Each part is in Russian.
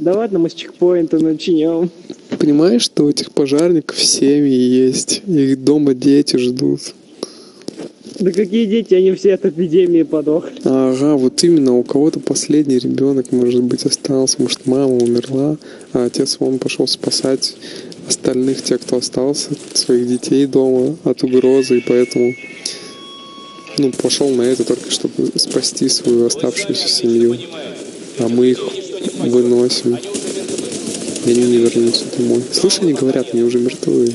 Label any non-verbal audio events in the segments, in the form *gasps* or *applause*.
Да ладно, мы с чекпоинта начнем. Понимаешь, что у этих пожарников семьи есть. Их дома дети ждут. Да какие дети, они все от эпидемии подохли. Ага, вот именно у кого-то последний ребенок, может быть, остался, может, мама умерла, а отец вон пошел спасать остальных, тех, кто остался, своих детей дома от угрозы, и поэтому ну, пошел на это только, чтобы спасти свою оставшуюся семью. А мы их выносим. И они не вернутся домой. Слышь, они говорят, они уже мертвые.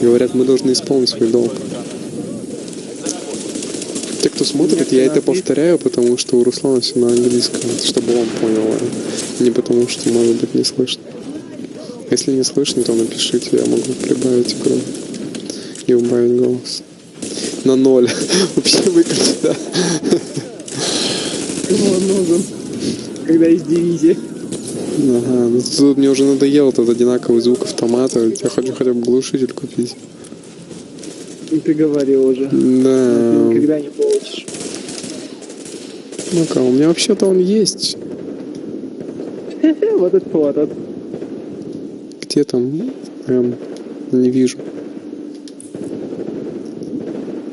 Говорят, мы должны исполнить свой долг. Те, кто смотрит, я это повторяю, потому что у Руслана все на английском, чтобы он понял, а не потому что, может быть, не слышно. Если не слышно, то напишите, я могу прибавить игру и убавить голос. На ноль. *laughs* Вообще выключить, да. *laughs* Кому он нужен? Когда из дивизии. Ага, ну тут мне уже надоел этот одинаковый звук автомата. Я хочу хотя бы глушитель купить. Ну, Ты говорил уже. Да. Никогда не получишь. Ну-ка, у меня вообще-то он есть. *laughs* Вот этот вот. Где там? Эм, не вижу.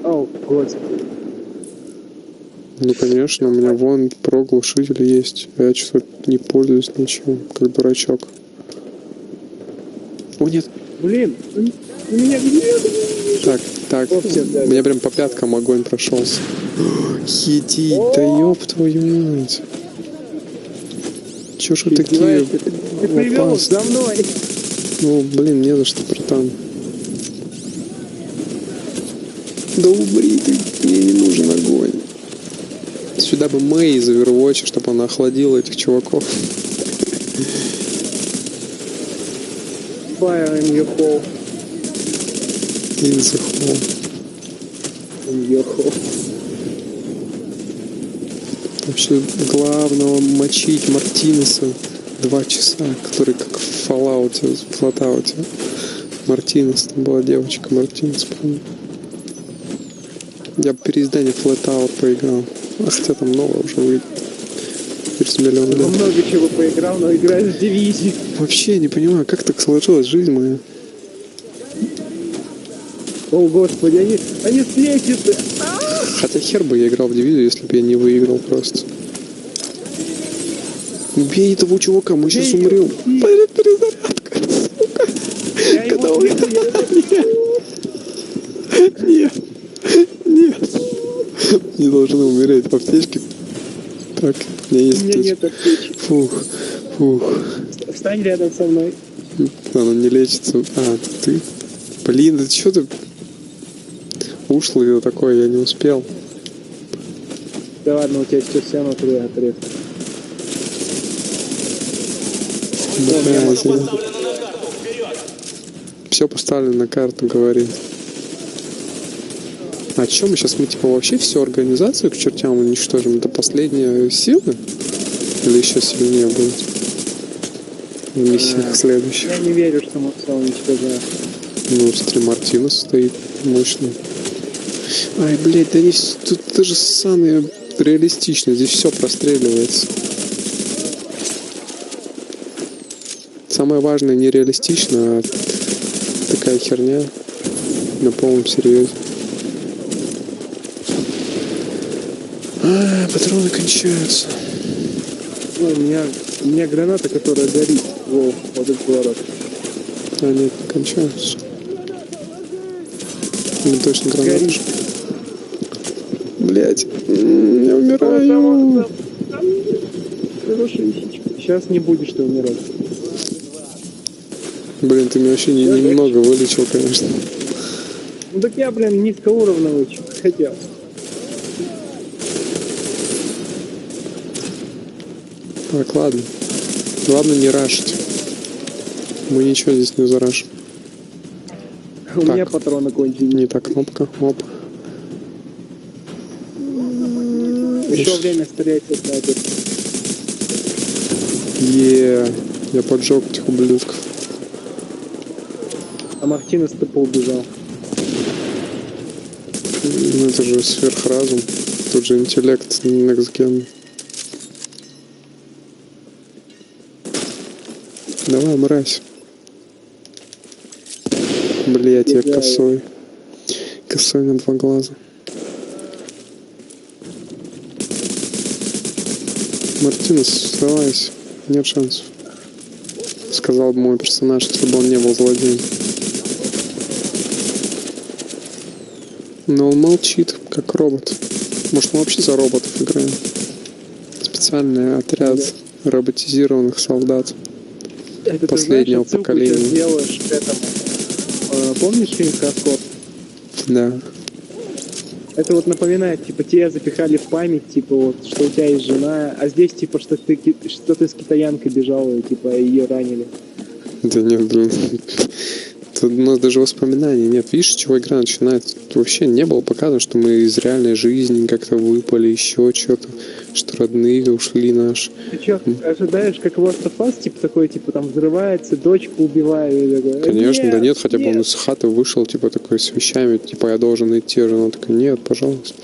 О, господи. Ну, конечно, у меня вон про глушитель есть. А я что-то не пользуюсь ничем, как дурачок. О, нет. Блин, у меня Так, так, у меня прям по пяткам огонь прошелся. Еди, *gasps* да ёб твою мать. Чё ж вы такие? Ты, ты за мной. Ну, блин, не за что, братан. Да умри ты, мне не нужен огонь. Сюда бы Мэй из Overwatch, чтобы она охладила этих чуваков. Fire in your hole. In the hole. In your hole. Вообще, главного мочить Мартинеса два часа, который как в Fallout, в Fallout. Мартинес, там была девочка Мартинес, помню. Я бы переиздание Flatout поиграл. А хотя там новое уже выйдет. Через миллион лет. много чего поиграл, но играешь в дивизии. Вообще не понимаю, как так сложилась жизнь моя. О, господи, они, они светятся. Хотя хер бы я играл в дивизию, если бы я не выиграл просто. Убей этого чувака, мы сейчас умрем. Блин, перезарядка, сука. Я Когда он- я Нет, нет. Не должны умереть в аптечке. Так, у меня есть У меня аптечка. нет аптечки. Фух, фух. Встань рядом со мной. Она не лечится. А, ты. Блин, да что ты? Ушлый такой, я не успел. Да ладно, у тебя сейчас все внутри отрезано. Все поставлено на карту, говорит. А что мы сейчас, мы типа вообще всю организацию к чертям уничтожим? Это последняя сила? Или еще сильнее будет? В миссиях следующих. Я не верю, что мы все уничтожаем. Ну, смотри, Мартинес стоит мощный. Ай, блядь, да они тут даже самые реалистичные, здесь все простреливается. Самое важное не реалистично, а такая херня на полном серьезе. А, патроны кончаются. Ну, у меня, у меня граната, которая горит. Во, вот этот ворот. А, нет, не кончаются. Не точно гранатушка. Блять, я умираю. Сейчас не будешь ты умирать. Блин, ты меня вообще не- немного вылечил, конечно. Ну так я, блин, низкоуровневый хотел. Так, ладно. Главное не рашить. Мы ничего здесь не зарашим. У Так. меня патроны кончились. Не та кнопка. Оп. Еще время стрелять снайпер. Е, я поджег этих ублюдков. А Мартинес тупо убежал. Ну это же сверхразум. Тут же интеллект next gen. Давай, мразь. Блять, я косой. Косой на два глаза. Мартинес, сдавайся. Нет шансов. Сказал бы мой персонаж, если бы он не был злодеем. Но он молчит, как робот. Может, мы вообще за роботов играем? Специальный отряд роботизированных солдат. Это ты Последнего знаешь, отсылку поколения. сейчас делаешь к этому. Э, Помнишь фильм «Хардкор»? Да. Это вот напоминает, типа, тебя запихали в память, типа, вот, что у тебя есть жена, а здесь, типа, что ты, что ты с китаянкой бежал, и, типа, ее ранили. Да нет, блин. У нас даже воспоминаний нет. Видишь, с чего игра начинается? Тут вообще не было показано, что мы из реальной жизни как-то выпали, еще что-то, что родные ушли наши. Ты что, ожидаешь, как Last of Us, типа, такой, типа, там, взрывается, дочку убиваю, и такой, Конечно, да нет, хотя бы он нет. из хаты вышел, типа, такой с вещами, типа, я должен идти. а Жена такая, нет, пожалуйста.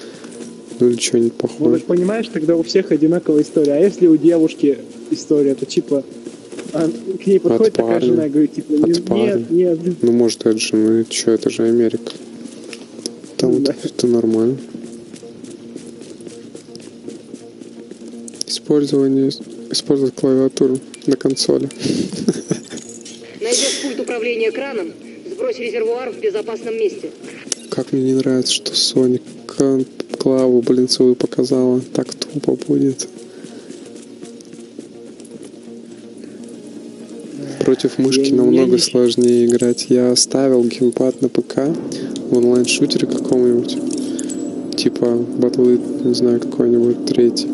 Ну или что-нибудь Ну, похожее. так понимаешь, тогда у всех одинаковая история. А если у девушки история, то, типа, а, к ней подходит такая парня. жена и говорит, типа, От нет, парня. нет, нет. Ну, может, это же, ну, что, это же Америка. Там Да. это, это нормально. Использование, использовать клавиатуру на консоли. Найдешь пульт управления экраном, сбрось резервуар в безопасном месте. Как мне не нравится, что Sonic к- клаву, блин, свою показала. Так тупо будет. Против мышки намного не- сложнее играть. Я ставил геймпад на ПК в онлайн-шутере каком-нибудь. Типа батлы, не знаю, какой-нибудь третий.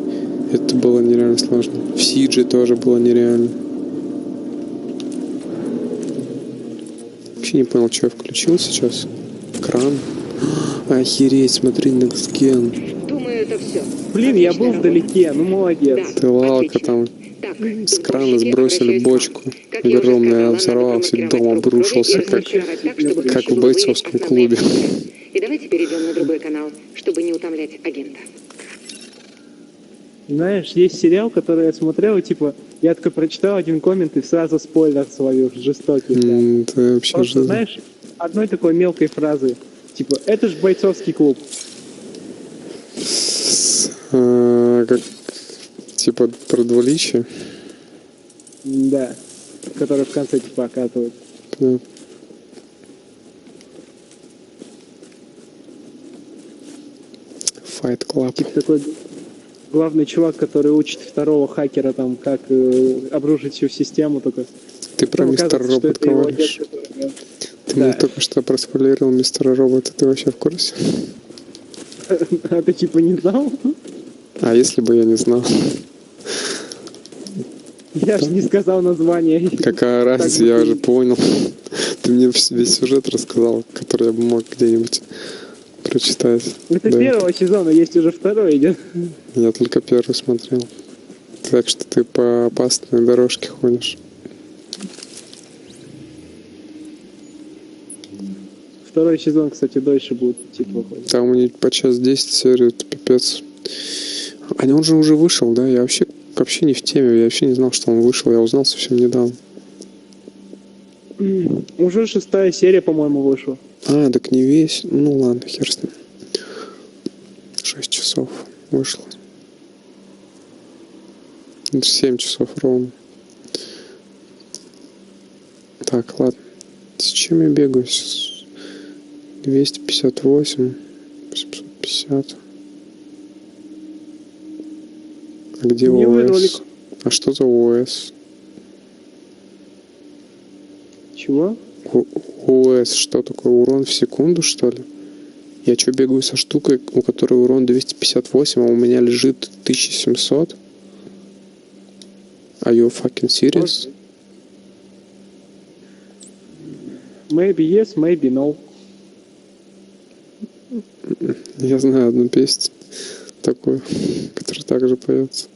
Это было нереально сложно. В Сидже тоже было нереально. Вообще не понял, что я включил сейчас. Кран. *gasps* Охереть, смотри, Next Gen. Думаю, это все. Блин, я был вдалеке, ну молодец. Ты лалка там Так, с крана сбросили бочку. Огромная взорвался, дом обрушился, как, как в бойцовском клубе. И давайте перейдем на другой канал, чтобы не утомлять агента. Знаешь, есть сериал, который я смотрел, и, типа, я такой прочитал один коммент и сразу спойлер словил, жестокий. М, Ты вообще Просто, знаешь, одной такой мелкой фразы, типа, это же бойцовский клуб. А, как, типа про двуличие. Да. Который в конце, типа, окатывает. Да. Fight Club. Типа такой главный чувак, который учит второго хакера, там, как э, обрушить всю систему, только... Ты про что Робот говоришь. который- Ты Да. мне только что проспойлерил мистера Робота. Ты вообще в курсе? *laughs* А ты, типа, не знал? А если бы я не знал? Я же не сказал название. Какая разница, я уже понял. *laughs* Ты мне весь сюжет рассказал, который я бы мог где-нибудь прочитать. Это Да. первого сезона, есть уже второй идет. Я только первый смотрел. Так что ты по опасной дорожке ходишь. Второй сезон, кстати, дольше будет, типа, выходить. Там у них по час 10 серий, это пипец. А он же уже вышел, да? Я вообще, вообще не в теме, я вообще не знал, что он вышел. Я узнал совсем недавно. Уже шестая серия, по-моему, вышла. А, так не весь. Ну ладно, хер с ним. 6 часов вышло. 7 часов ровно. Так, ладно. С чем я бегаю? С 258, 850. А где ОС? ролик. А что за ОС? Чего? О- ОС, что такое? Урон в секунду, что ли? Я что, бегаю со штукой, у которой урон 258, а у меня лежит 1700? Are you fucking serious? Maybe yes, maybe no. Я знаю одну песню такую, которая также поется.